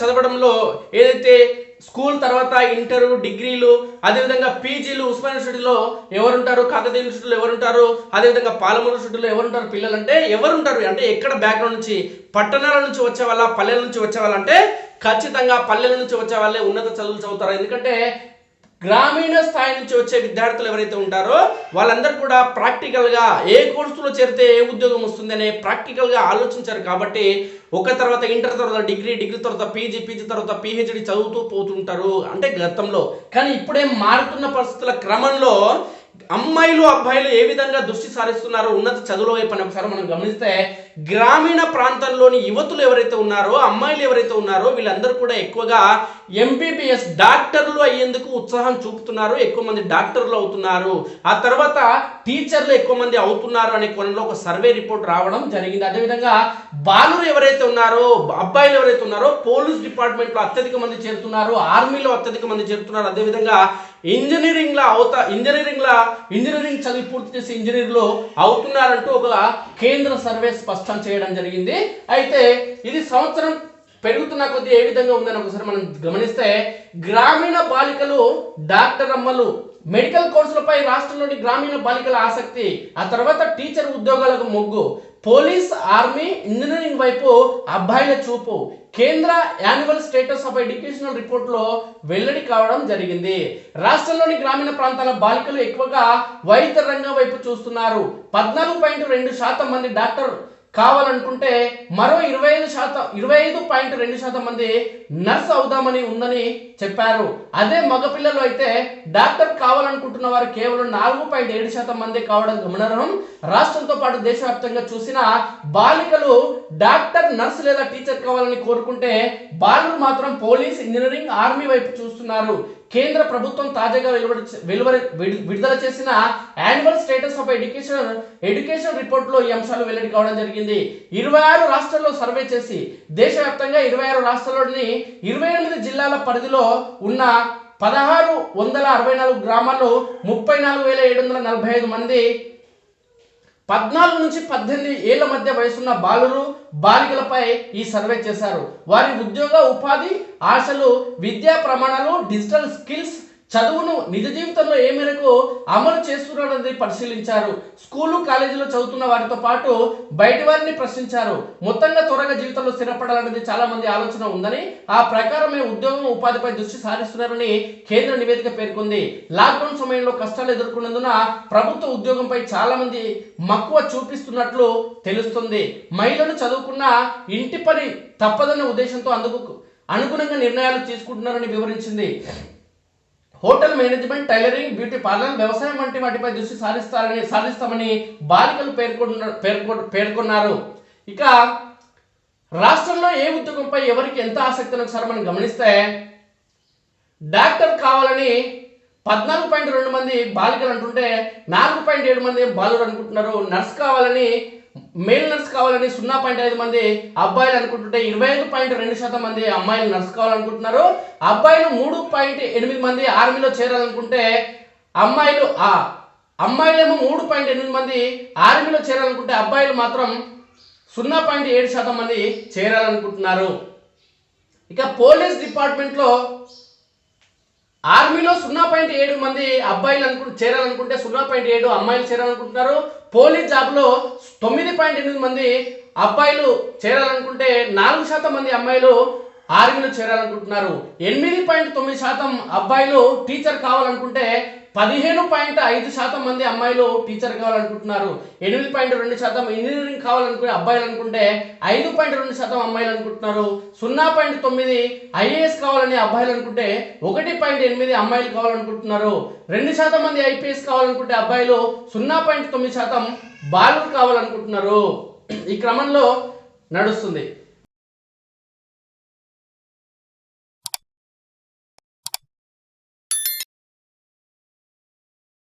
చదవడంలో ఏదైతే స్కూల్ తర్వాత ఇంటర్ డిగ్రీలు అదేవిధంగా పీజీలు ఉస్మాన్ యూనివర్సిటీలో ఎవరుంటారు కాకతీయ యూనివర్సిటీలో ఎవరుంటారు అదేవిధంగా పాలమూరు యూనివర్సిటీలో ఎవరుంటారు పిల్లలు అంటే ఎవరుంటారు. అంటే ఎక్కడ బ్యాక్గ్రౌండ్ నుంచి పట్టణాల నుంచి వచ్చే వాళ్ళ పల్లెల నుంచి వచ్చే వాళ్ళంటే ఖచ్చితంగా పల్లెల నుంచి వచ్చే వాళ్ళే ఉన్నత చదువులు చదువుతారు. ఎందుకంటే గ్రామీణ స్థాయి నుంచి వచ్చే విద్యార్థులు ఎవరైతే ఉంటారో వాళ్ళందరూ కూడా ప్రాక్టికల్గా ఏ కోర్సులో చేరితే ఏ ఉద్యోగం వస్తుందనే ప్రాక్టికల్గా ఆలోచించారు కాబట్టి ఒక తర్వాత ఇంటర్ తర్వాత డిగ్రీ డిగ్రీ తర్వాత పీజీ పీజీ తర్వాత పిహెచ్డి చదువుతూ పోతుంటారు అంటే గతంలో. కానీ ఇప్పుడే మారుతున్న పరిస్థితుల క్రమంలో అమ్మాయిలు అబ్బాయిలు ఏ విధంగా దృష్టి సారిస్తున్నారో ఉన్నత చదువుల వైపు అని ఒకసారి మనం గమనిస్తే గ్రామీణ ప్రాంతంలోని యువతులు ఎవరైతే ఉన్నారో అమ్మాయిలు ఎవరైతే ఉన్నారో వీళ్ళందరూ కూడా ఎక్కువగా ఎంబీబీఎస్ డాక్టర్లు అయ్యేందుకు ఉత్సాహం చూపుతున్నారు ఎక్కువ మంది డాక్టర్లు అవుతున్నారు. ఆ తర్వాత టీచర్లు ఎక్కువ మంది అవుతున్నారు అనే కోణంలో ఒక సర్వే రిపోర్ట్ రావడం జరిగింది. అదేవిధంగా బాలురు ఎవరైతే ఉన్నారో అబ్బాయిలు ఎవరైతే ఉన్నారో పోలీస్ డిపార్ట్మెంట్లో అత్యధిక మంది చేరుతున్నారు ఆర్మీలో అత్యధిక మంది చేరుతున్నారు. అదేవిధంగా ఇంజనీరింగ్లో అవుతా ఇంజనీరింగ్ ఇంజనీరింగ్ చదివి పూర్తి చేసి ఇంజనీర్లు అవుతున్నారంటూ ఒక కేంద్ర సర్వే స్పష్టం చేయడం జరిగింది. అయితే ఇది సంవత్సరం పెరుగుతున్న కొద్దీ ఏ విధంగా ఉందని ఒకసారి మనం గమనిస్తే గ్రామీణ బాలికలు డాక్టర్ అమ్మలు మెడికల్ కోర్సులపై రాష్ట్రంలోని గ్రామీణ బాలికల ఆసక్తి ఆ తర్వాత టీచర్ ఉద్యోగాలకు మొగ్గు పోలీస్ ఆర్మీ ఇంజనీరింగ్ వైపు అబ్బాయిల చూపు కేంద్ర యాన్యువల్ స్టేటస్ ఆఫ్ ఎడ్యుకేషనల్ రిపోర్ట్లో వెల్లడి కావడం జరిగింది. రాష్ట్రంలోని గ్రామీణ ప్రాంతాల బాలికలు ఎక్కువగా వైద్య రంగం వైపు చూస్తున్నారు. పద్నాలుగు పాయింట్ రెండు శాతం మంది డాక్టర్ కావాలనుకుంటే మరో ఇరవై ఐదు శాతం ఇరవై ఐదు పాయింట్ రెండు శాతం మంది నర్స్ అవుదామని ఉందని చెప్పారు. అదే మగపిల్లలు అయితే డాక్టర్ కావాలనుకుంటున్న వారు కేవలం నాలుగు పాయింట్ ఏడు శాతం మంది కావడం గమనార్హం. రాష్ట్రంతో పాటు దేశవ్యాప్తంగా చూసిన బాలికలు డాక్టర్ నర్స్ లేదా టీచర్ కావాలని కోరుకుంటే బాలురు మాత్రం పోలీస్ ఇంజనీరింగ్ ఆర్మీ వైపు చూస్తున్నారు. కేంద్ర ప్రభుత్వం తాజాగా వెలువడి వెలువరి విడు- విడుదల చేసిన annual status of education education రిపోర్ట్లో ఈ అంశాలు వెల్లడి కావడం జరిగింది. ఇరవై ఆరు రాష్ట్రాల్లో సర్వే చేసి దేశవ్యాప్తంగా ఇరవై ఆరు రాష్ట్రాల్లోని ఇరవై ఎనిమిది జిల్లాల పరిధిలో ఉన్న పదహారు వందల అరవై నాలుగు గ్రామాల్లో ముప్పై నాలుగు వేల ఏడు వందల నలభై ఐదు మంది పద్నాలుగు నుంచి పద్దెనిమిది ఏళ్ళ మధ్య వయసున్న బాలురు బాలికలపై ఈ సర్వే చేశారు. వారి ఉద్యోగ ఉపాధి ఆశలు విద్యా ప్రమాణాలు డిజిటల్ స్కిల్స్ చదువును నిజ జీవితంలో ఏ మేరకు అమలు చేస్తున్నారన్నది పరిశీలించారు. స్కూలు కాలేజీలో చదువుతున్న వారితో పాటు బయటి వారిని ప్రశ్నించారు. మొత్తంగా త్వరగా జీవితంలో స్థిరపడాలన్నది చాలా మంది ఆలోచన ఉందని ఆ ప్రకారమే ఉద్యోగం ఉపాధిపై దృష్టి సారిస్తున్నారని కేంద్ర నివేదిక పేర్కొంది. లాక్డౌన్ సమయంలో కష్టాలు ఎదుర్కొన్నందున ప్రభుత్వ ఉద్యోగంపై చాలా మంది మక్కువ చూపిస్తున్నట్లు తెలుస్తుంది. మహిళలు చదువుకున్న ఇంటి పని తప్పదన్న ఉద్దేశంతో అందుకు అనుగుణంగా నిర్ణయాలు తీసుకుంటున్నారని వివరించింది. Hotel management tailoring beauty parlour వ్యవసాయం వంటి వాటిపై దృష్టి సారిస్తారని సాధిస్తామని బాలికలు పేర్కొన్న పేర్కొ పేర్కొన్నారు. ఇక రాష్ట్రంలో ఏ ఉద్యోగంపై ఎవరికి ఎంత ఆసక్తి ఉందో ఒకసారి మనం గమనిస్తే డాక్టర్ కావాలని పద్నాలుగు పాయింట్ రెండు మంది బాలికలు అంటుంటే నాలుగు పాయింట్ ఏడు మంది బాలురు అనుకుంటున్నారు. నర్స్ కావాలని మేల్ నర్స్ కావాలని సున్నా పాయింట్ ఐదు మంది అబ్బాయిలు అనుకుంటుంటే ఇరవై ఐదు పాయింట్ రెండు శాతం మంది అమ్మాయిలు నర్స్ కావాలనుకుంటున్నారు. అబ్బాయిలు మూడు పాయింట్ ఎనిమిది మంది ఆర్మీలో చేరాలనుకుంటే అమ్మాయిలు ఆ అమ్మాయిలేమో మూడు పాయింట్ ఎనిమిది మంది ఆర్మీలో చేరాలనుకుంటే అబ్బాయిలు మాత్రం సున్నా పాయింట్ ఏడు శాతం మంది చేరాలనుకుంటున్నారు. ఇక పోలీస్ డిపార్ట్మెంట్లో ఆర్మీలో సున్నా పాయింట్ ఏడు మంది అబ్బాయిలు అనుకు చేరాలనుకుంటే సున్నా పాయింట్ ఏడు అమ్మాయిలు చేరాలనుకుంటున్నారు. పోలీస్ జాబ్లో తొమ్మిది పాయింట్ ఎనిమిది మంది అబ్బాయిలు చేరాలనుకుంటే నాలుగు శాతం మంది అమ్మాయిలు ఆర్మీలో చేరాలనుకుంటున్నారు. ఎనిమిది పాయింట్ తొమ్మిది శాతం అబ్బాయిలు టీచర్ కావాలనుకుంటే పదిహేను పాయింట్ ఐదు శాతం మంది అమ్మాయిలు టీచర్ కావాలనుకుంటున్నారు. ఎనిమిది పాయింట్ రెండు శాతం ఇంజనీరింగ్ కావాలనుకునే అబ్బాయిలు అనుకుంటే ఐదు పాయింట్ రెండు శాతం అమ్మాయిలు అనుకుంటున్నారు. సున్నా పాయింట్ తొమ్మిది ఐఏఎస్ కావాలని అబ్బాయిలు అనుకుంటే ఒకటి పాయింట్ ఎనిమిది అమ్మాయిలు కావాలనుకుంటున్నారు. రెండు శాతం మంది ఐపీఎస్ కావాలనుకుంటే అబ్బాయిలు సున్నా పాయింట్ తొమ్మిది శాతం బాలు కావాలనుకుంటున్నారు. ఈ క్రమంలో నడుస్తుంది.